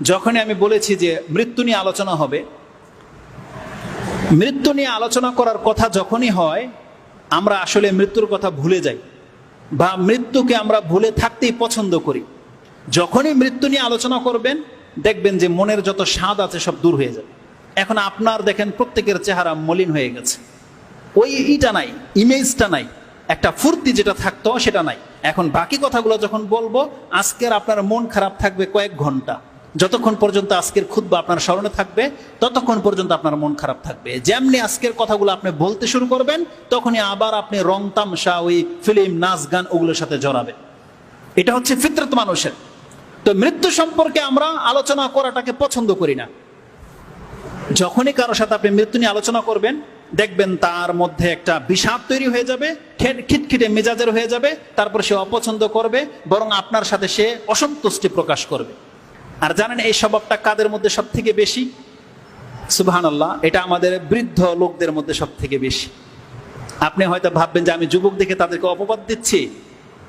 যখনই আমি বলেছি যে মৃত্যু নিয়ে আলোচনা হবে, মৃত্যু নিয়ে আলোচনা করার কথা যখনই হয়, আমরা আসলে মৃত্যুর কথা ভুলে যাই বা মৃত্যুকে আমরা ভুলে থাকতেই পছন্দ করি। যখনই মৃত্যু নিয়ে আলোচনা করবেন, দেখবেন যে মনের যত স্বাদ আছে সব দূর হয়ে যাবে। এখন আপনার দেখেন প্রত্যেকের চেহারা মলিন হয়ে গেছে। ওই ইটা নাই, ইমেজটা নাই, একটা ফুর্তি যেটা থাকতো সেটা নাই। এখন বাকি কথাগুলো যখন বলব, আজকের আপনার মন খারাপ থাকবে কয়েক ঘণ্টা। যতক্ষণ পর্যন্ত আজকের খুদ্া আপনার স্মরণে থাকবে, ততক্ষণ পর্যন্ত আপনার মন খারাপ থাকবে। যেমনি আজকের কথাগুলো আপনি বলতে শুরু করবেন, তখনই আবার আপনি রং তামসা, ওই ফিল্ম, নাচ, গান, ওগুলোর সাথে জড়াবেন। এটা হচ্ছে ফিতরত মানুষের। তো মৃত্যু সম্পর্কে আমরা আলোচনা করাটাকে পছন্দ করি না। যখনই কারোর সাথে আপনি মৃত্যু নিয়ে আলোচনা করবেন, দেখবেন তার মধ্যে একটা বিষাদ তৈরি হয়ে যাবে খিটখিটে মেজাজের হয়ে যাবে, তারপর সে অপছন্দ করবে, বরং আপনার সাথে সে অসন্তুষ্টি প্রকাশ করবে। আর জানেন এই স্বভাবটা কাদের মধ্যে সব থেকে বেশি? সুবহান আল্লাহ এটা আমাদের বৃদ্ধ লোকদের মধ্যে সব থেকে বেশি। আপনি হয়তো ভাববেন যে আমি যুবক দেখে তাদেরকে অপবাদ দিচ্ছি।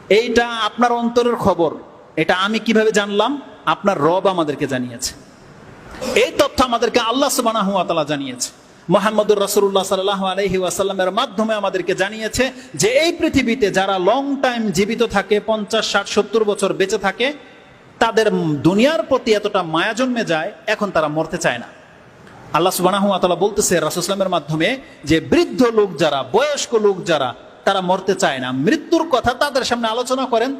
এইটা আপনার অন্তরের খবর। এটা আমি কীভাবে জানলাম? আপনার রব আমাদেরকে জানিয়েছে। এই তথ্য আমাদেরকে আল্লাহ তাআলা জানিয়েছে। মোহাম্মদুর রসুল্লাহ সাল্লাহ আলহি ওয়াসাল্লামের মাধ্যমে আমাদেরকে জানিয়েছে যে এই পৃথিবীতে যারা লং টাইম জীবিত থাকে, পঞ্চাশ, ষাট, সত্তর বছর বেঁচে থাকে তাদের দুনিয়ার প্রতি এতটা মায়া জন্মে যায়, এখন তারা মরতে চায় না। আল্লাহ তাআলা বলতেছে রাসুসলামের মাধ্যমে যে বৃদ্ধ লোক যারা, বয়স্ক লোক যারা, তারা মরতে চায় না। মৃত্যুর কথা তাদের সামনে আলোচনা করেন,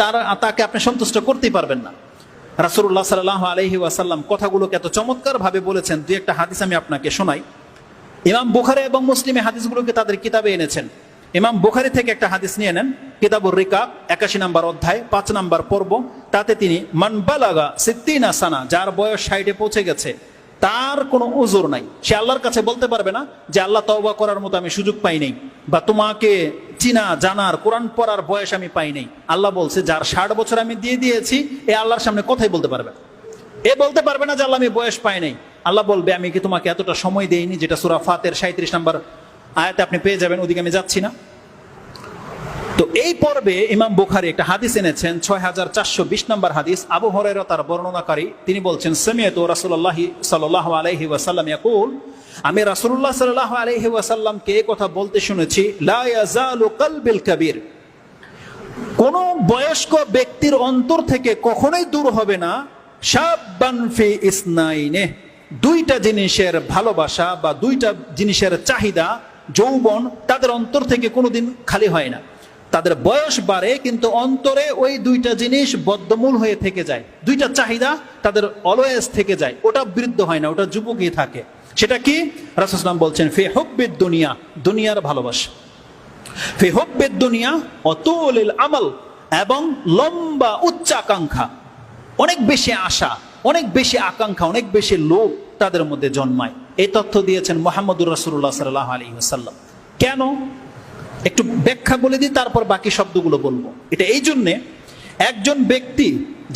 তারা, তাকে আপনি সন্তুষ্ট করতেই পারবেন না। রাসুল্লাহ সাল্লাহ আলহি ওয়াসাল্লাম কথাগুলোকে এত চমৎকার ভাবে বলেছেন, দুই একটা হাদিস আমি আপনাকে শোনাই। ইমাম বুখারে এবং মুসলিমে হাদিসগুলোকে তাদের কিতাবে এনেছেন। ইমাম বুখারি থেকে একটা হাদিস নিয়ে নেন, কিতাবুর রিকা একাশি নম্বর অধ্যায়, পাঁচ নাম্বার পর্ব, তাতে তিনি মানবালাগা সিদ্দিনা সানা যার বয়স সাইডে পৌঁছে গেছে, তার কোনো উজুর নাই। সে আল্লাহর কাছে বলতে পারবে না যে, আল্লাহ তওবা করার মতো আমি সুযোগ পাই নাই, বা তোমাকে চিনা, জানার, কোরআন পড়ার বয়স আমি পাই নাই। আল্লাহ বলছে, যার ষাট বছর আমি দিয়ে দিয়েছি, এ আল্লাহর সামনে কথাই বলতে পারবে এ বলতে পারবে না যে, আল্লাহ আমি বয়স পাই নাই। আল্লাহ বলবে, আমি কি তোমাকে এতটা সময় দেইনি, যেটা সুরা ফাতের সাঁত্রিশ নম্বর আয়াতে আপনি পেয়ে যাবেন, ওদিকে আমি যাচ্ছি না। তো এই পর্বে ইমাম বুখারি একটা হাদিস এনেছেন ছয় হাজার চারশো বিশ নম্বর হাদিস। আবু হরের তার বর্ণনাকারী, তিনি বলছেন, সেমিয়ত রাসুল্লাহ সাল্লাহ আলহি ওয়াসাল্লাম ইয়াকুল, আমি রাসুল্লাহ সাল্লাহ আলহি ওয়াসাল্লামকে এই কথা বলতে শুনেছি কালবিল কাবীর। কোন বয়স্ক ব্যক্তির অন্তর থেকে কখনোই দূর হবে না, শাব্বান ফি ইসনাইনে। দুইটা জিনিসের ভালোবাসা বা দুইটা জিনিসের চাহিদা যৌবন তাদের অন্তর থেকে কোনোদিন খালি হয় না। তাদের বয়স বাড়ে, কিন্তু অন্তরে ওই দুইটা জিনিস বদ্ধমূল হয়ে থেকে যায়। দুইটা চাহিদা তাদের অলওয়েজ থেকে যায়। ওটা বৃদ্ধ হয় না, ওটা যুবকই থাকে। সেটা কি? রাসুসলাম বলছেন, ফে হব্বিদ দুনিয়া দুনিয়ার ভালোবাসা। ফি হব্বের দুনিয়া, অতুলিল আমল এবং লম্বা উচ্চ আকাঙ্ক্ষা অনেক বেশি আশা, অনেক বেশি আকাঙ্ক্ষা, অনেক বেশি লোভ তাদের মধ্যে জন্মায়। এই তথ্য দিয়েছেন মোহাম্মদুর রাসুল্লাহ সাল্লাহ আলী সাল্লাম কেন? একটু ব্যাখ্যা বলে দিই, তারপর বাকি শব্দগুলো বলব। এটা এই জন্যে একজন ব্যক্তি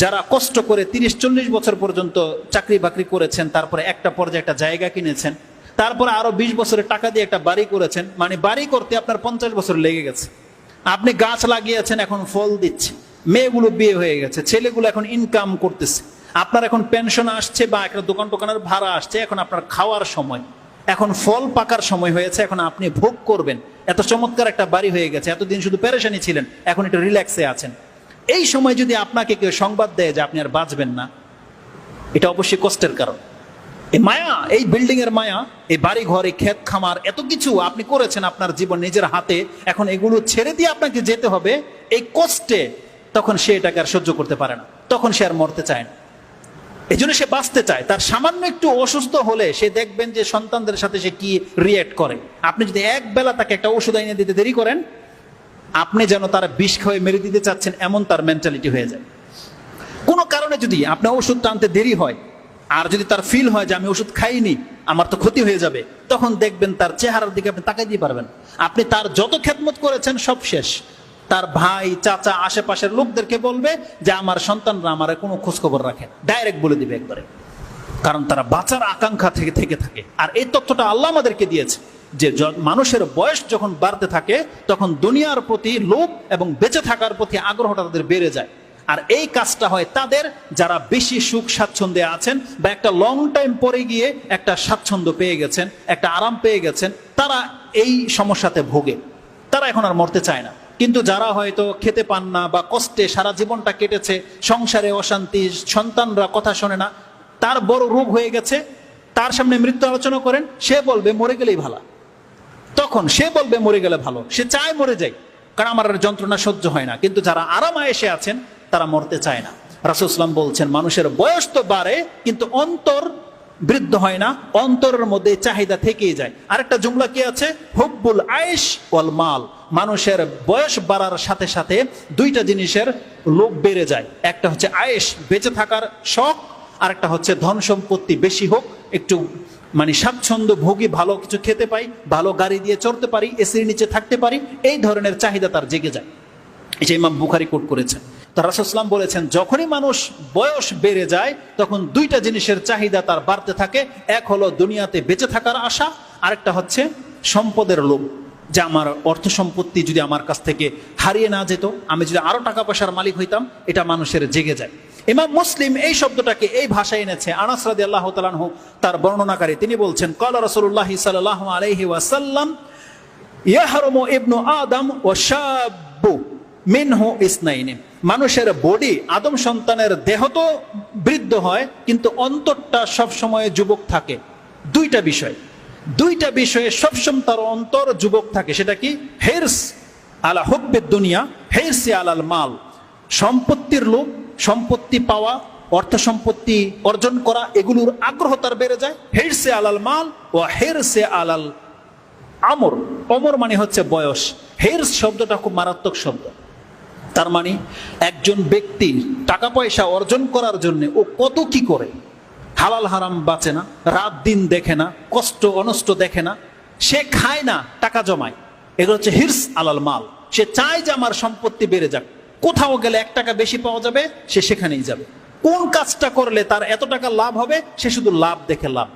যারা কষ্ট করে তিরিশ চল্লিশ বছর পর্যন্ত চাকরি বাকরি করেছেন, তারপরে একটা পর্যায়ে একটা জায়গা কিনেছেন, তারপরে আরও বিশ বছরের টাকা দিয়ে একটা বাড়ি করেছেন মানে বাড়ি করতে আপনার পঞ্চাশ বছর লেগে গেছে। আপনি গাছ লাগিয়েছেন, এখন ফল দিচ্ছে মেয়েগুলো বিয়ে হয়ে গেছে, ছেলেগুলো এখন ইনকাম করতেছে। আপনার এখন পেনশন আসছে বা একটা দোকান টোকানের ভাড়া আসছে, এখন আপনার খাওয়ার সময়। এখন ফল পাকার সময় হয়েছে, এখন আপনি ভোগ করবেন। এত চমৎকার একটা বাড়ি হয়ে গেছে, এতদিন শুধু প্যারেশানি ছিলেন, এখন একটু রিল্যাক্সে আছেন। এই সময় যদি আপনাকে কেউ সংবাদ দেয় যে আপনি আর বাঁচবেন না, এটা অবশ্যই কষ্টের কারণ। এই মায়া, এই বিল্ডিং এর মায়া, এই বাড়ি ঘর ক্ষেত খামার, এত কিছু আপনি করেছেন আপনার জীবন নিজের হাতে, এখন এগুলো ছেড়ে দিয়ে আপনাকে যেতে হবে। এই কষ্টে তখন সে এটাকে আর সহ্য করতে পারে না, তখন সে আর মরতে চায় না। এই জন্য সে বাঁচতে চায়। তার সামান্য একটু অসুস্থ হলে সে দেখবেন যে সন্তানদের সাথে সে কি রিয়েক্ট করে। আপনি যদি এক বেলা তাকে একটা ওষুধ এনে দিতে দেরি করেন, আপনি যেন তার বিষ খাওয়ে মেরে দিতে চাচ্ছেন, এমন তার মেন্টালিটি হয়ে যায়। কোনো কারণে যদি আপনার ওষুধ টানতে দেরি হয়, আর যদি তার ফিল হয় যে আমি ওষুধ খাইনি, আমার তো ক্ষতি হয়ে যাবে, তখন দেখবেন তার চেহারার দিকে আপনি তাকাই দিয়ে পারবেন। আপনি তার যত খেদমত করেছেন, সব শেষ। তার ভাই, চাচা, আশেপাশের লোকদেরকে বলবে যে আমার সন্তানরা আমার কোনো খোঁজখবর রাখে ডাইরেক্ট বলে দিবে একবারে। কারণ তারা বাঁচার আকাঙ্ক্ষা থেকে থেকে থাকে। আর এই তথ্যটা আল্লাহ আমাদেরকে দিয়েছে যে মানুষের বয়স যখন বাড়তে থাকে, তখন দুনিয়ার প্রতি লোভ এবং বেঁচে থাকার প্রতি আগ্রহটা তাদের বেড়ে যায়। আর এই কাজটা হয় তাদের যারা বেশি সুখ স্বাচ্ছন্দ্যে আছেন বা একটা লং টাইম পরে গিয়ে একটা স্বাচ্ছন্দ্য পেয়ে গেছেন, একটা আরাম পেয়ে গেছেন, তারা এই সমস্যাতে ভোগে। তারা এখন আর মরতে চায় না। কিন্তু যারা হয়তো খেতে পান না বা কষ্টে সারা জীবনটা কেটেছে, সংসারে অশান্তি, সন্তানরা কথা শোনে না, তার বড় রোগ হয়ে গেছে, তার সামনে মৃত্যু আলোচনা করেন, সে বলবে মরে গেলেই ভালো। তখন সে বলবে মরে গেলে ভালো, সে চায় মরে যাই, কারণ আমার যন্ত্রণা সহ্য হয় না। কিন্তু যারা আরামায় এসে আছেন, তারা মরতে চায় না। রাসুসলাম বলছেন, মানুষের বয়স তো বাড়ে, কিন্তু অন্তর বৃদ্ধ হয় না, অন্তরের মধ্যে চাহিদা থেকেই যায়। আরেকটা জুমলা কি আছে? হুব্বুল আয়েশ ওয়াল মাল। মানুষের বয়স বাড়ার সাথে সাথে দুইটা জিনিসের লোভ বেড়ে যায়। একটা হচ্ছে আয়েশ, বেঁচে থাকার শখ আর একটা হচ্ছে ধন সম্পত্তি বেশি হোক, একটু মানে স্বাচ্ছন্দ্য ভোগী, ভালো কিছু খেতে পাই, ভালো গাড়ি দিয়ে চড়তে পারি, এসির নিচে থাকতে পারি, এই ধরনের চাহিদা তার জেগে যায়। এই যে ইমাম বুখারি কোট করেছেন। তো রাসুসলাম বলেছেন, যখনই মানুষ বয়স বেড়ে যায়, তখন দুইটা জিনিসের চাহিদা তার বাড়তে থাকে। এক হলো দুনিয়াতে বেঁচে থাকার আশা, আরেকটা হচ্ছে সম্পদের লোভ। যে আমার অর্থ সম্পত্তি যদি আমার কাছ থেকে হারিয়ে না যেত, আমি যদি আরও টাকা পয়সার মালিক হইতাম, এটা মানুষের জেগে যায়। ইমাম মুসলিম এই শব্দটাকে এই ভাষায় এনেছে। আনাস রাদি আল্লাহ তালানহু তার বর্ণনাকারী, তিনি বলছেন কলা রসুল্লাহ সাল্লাহ আলহি ওয়াসাল্লাম, ইয়াহরমু ইবনু আদম ও শাব্বু। মিনহু ইসনাইনি। মানুষের বডি আদম সন্তানের দেহ তো বৃদ্ধ হয়, কিন্তু অন্তরটা সব সময় যুবক থাকে। দুইটা বিষয়। দুইটা বিষয়ে সবসময় তার অন্তর যুবক থাকে। সেটা কি? হেরস আলা হব্বের দুনিয়া, হেরসি আলাল মাল। সম্পত্তির লোভ, সম্পত্তি পাওয়া, অর্থ সম্পত্তি অর্জন করা, এগুলোর আগ্রহ তার বেড়ে যায়। হেরসে আলাল মাল ও হেরসে আলাল আমর। অমর মানে হচ্ছে বয়স। হেরস শব্দটা খুব মারাত্মক শব্দ। তার মানে একজন ব্যক্তি টাকা পয়সা অর্জন করার জন্য ও কত কি করে? হালাল হারাম বাঁচে না, রাত দিন দেখে না, কষ্ট অনষ্ট দেখে না, সে খায় না, টাকা জমায়। এগুলো হচ্ছে হিরস আলাল মাল। সে চায় যে আমার সম্পত্তি বেড়ে যাক। কোথাও গেলে এক টাকা বেশি পাওয়া যাবে, সে সেখানেই যাবে। কোন কাজটা করলে তার এত টাকা লাভ হবে? সে শুধু লাভ দেখে লাভ।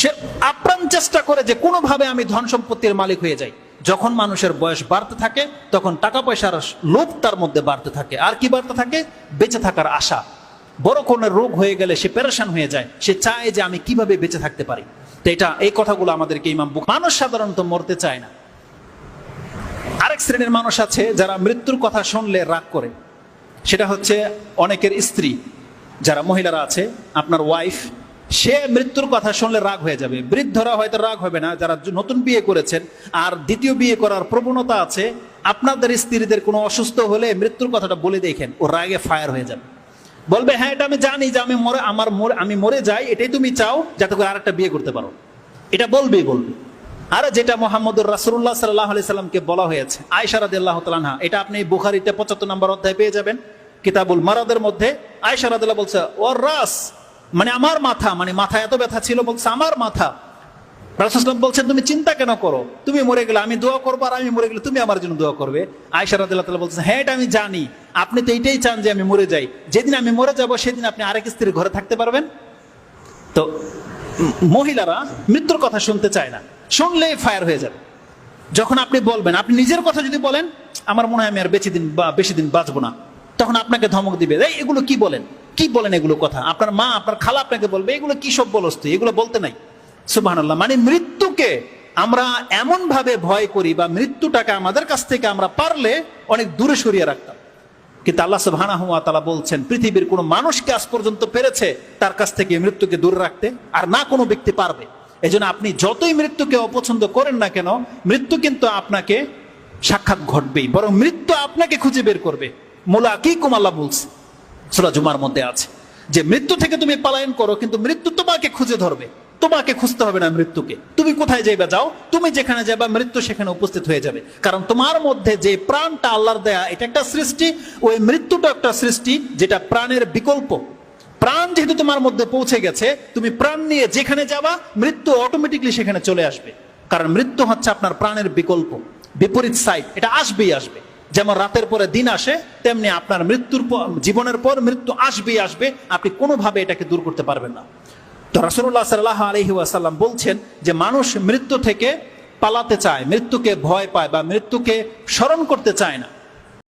সে আপ্রাণ চেষ্টা করে যে কোনোভাবে আমি ধন সম্পত্তির মালিক হয়ে যাই। যখন মানুষের বয়স বাড়তে থাকে, তখন টাকা পয়সার লোভ তার মধ্যে বাড়তে থাকে। আর কি বাড়তে থাকে? বেঁচে থাকার আশা। বড় কোনো রোগ হয়ে গেলে সে পেরেশান হয়ে যায়। সে চায় যে আমি কীভাবে বেঁচে থাকতে পারি। তো এটা, এই কথাগুলো আমাদেরকে ইমাম মানুষ সাধারণত মরতে চায় না। আরেক শ্রেণির মানুষ আছে যারা মৃত্যুর কথা শুনলে রাগ করে। সেটা হচ্ছে অনেকের স্ত্রী। যারা মহিলারা আছে, আপনার ওয়াইফ সে মৃত্যুর কথা শুনলে রাগ হয়ে যাবে। বৃদ্ধরা হয়তো রাগ হবে না, যারা নতুন বিয়ে করেছেন। আর দ্বিতীয় বিয়ে করার প্রবণতা আছে। আপনাদের স্ত্রীদের কোনো অসুস্থ হলে মৃত্যুর কথাটা বলে দেখেন, ও রাগে ফায়ার হয়ে যাবে। বলবে হ্যাঁ এটা আমি জানি যে আমি মরে, আমার মরে, আমি মরে যাই, এটাই তুমি চাও, যাতে করে আরেকটা বিয়ে করতে পারো। এটা বলবেই বলবে। আর, যেটা মোহাম্মদুর রাসুল্লাহ সাল্লাহ আলি সাল্লামকে বলা হয়েছে আয়সারাদ আল্লাহ তালাহা এটা আপনি বুখারিতে পঁচাত্তর নম্বর অধ্যায় পেয়ে যাবেন, কিতাবুল মারাদের মধ্যে। আয়সারাদুল্লাহ বলছে ওর রাস মানে আমার মাথা মানে মাথা এত ব্যথা ছিল, বলছে আমার মাথা। রাসুসলাম বলছেন, তুমি চিন্তা কেন করো? তুমি মরে গেলে আমি দোয়া করব আর আমি মরে গেলে তুমি আমার জন্য দোয়া করবে? আয়সা রাদিল্লাহ তাআলা বলছেন হ্যাঁ এটা আমি জানি। আপনি তো এইটাই চান যে আমি মরে যাই। যেদিন আমি মরে যাব, সেদিন আপনি আরেক স্ত্রীর ঘরে থাকতে পারবেন? তো মহিলারা মৃত্যুর কথা শুনতে চায় না। শুনলেই ফায়ার হয়ে যাবে। যখন আপনি বলবেন, আপনি নিজের কথা যদি বলেন, আমার মনে হয় আমি আর বেশি দিন বা, বেশি দিন বাঁচবো না। তখন আপনাকে ধমক দিবে এগুলো কি বলেন? কি বলেন এগুলো কথা? আপনার মা, আপনার খালা আপনাকে বলবে, এগুলো কি সব বলস্ত এগুলো বলতে নাই। সুবহানাল্লাহ মানে মৃত্যুকে আমরা এমন ভাবে ভয় করি বা মৃত্যুটাকে আমাদের কাছ থেকে আমরা পারলে অনেক দূরে সরিয়ে রাখতাম। কিন্তু আল্লাহ সুবহানাহু ওয়া তাআলা বলছেন, পৃথিবীর কোনো মানুষকে আজ পর্যন্ত পেরেছে তার কাছ থেকে মৃত্যুকে দূরে রাখতে, আর না কোনো ব্যক্তি পারবে। এজন্য আপনি যতই মৃত্যুকে অপছন্দ করেন না কেন, মৃত্যু কিন্তু আপনাকে সাক্ষাৎ ঘটবেই। বরং মৃত্যু আপনাকে খুঁজে বের করবে। মোলা কি কুমাল্লা বলছে। সুরা জুমার মধ্যে আছে যে মৃত্যু থেকে তুমি পালায়ন করো, কিন্তু মৃত্যু তোমাকে খুঁজে ধরবে। তোমাকে খুঁজতে হবে না মৃত্যুকে। তুমি কোথায় যাইবা যাও, তুমি যেখানে যাবা মৃত্যু সেখানে উপস্থিত হয়ে যাবে। কারণ তোমার মধ্যে যে প্রাণটা আল্লাহর দেয়া, এটা একটা সৃষ্টি, ওই মৃত্যুটা একটা সৃষ্টি যেটা প্রাণের বিকল্প। প্রাণ যেহেতু তোমার মধ্যে পৌঁছে গেছে, তুমি প্রাণ নিয়ে যেখানে যাবা, মৃত্যু অটোমেটিকলি সেখানে চলে আসবে। কারণ মৃত্যু হচ্ছে আপনার প্রাণের বিকল্প, বিপরীত সাইড এটা আসবেই আসবে। যেমন রাতের পরে দিন আসে, তেমনি আপনার মৃত্যুর পর, জীবনের পর মৃত্যু আসবেই আসবে, আপনি কোনোভাবে এটাকে দূর করতে পারবেন না। তো রাসুল্লাহ সাল্লাহ আলহি আসাল্লাম বলছেন যে, মানুষ মৃত্যু থেকে পালাতে চায়, মৃত্যুকে ভয় পায় বা মৃত্যুকে স্মরণ করতে চায় না।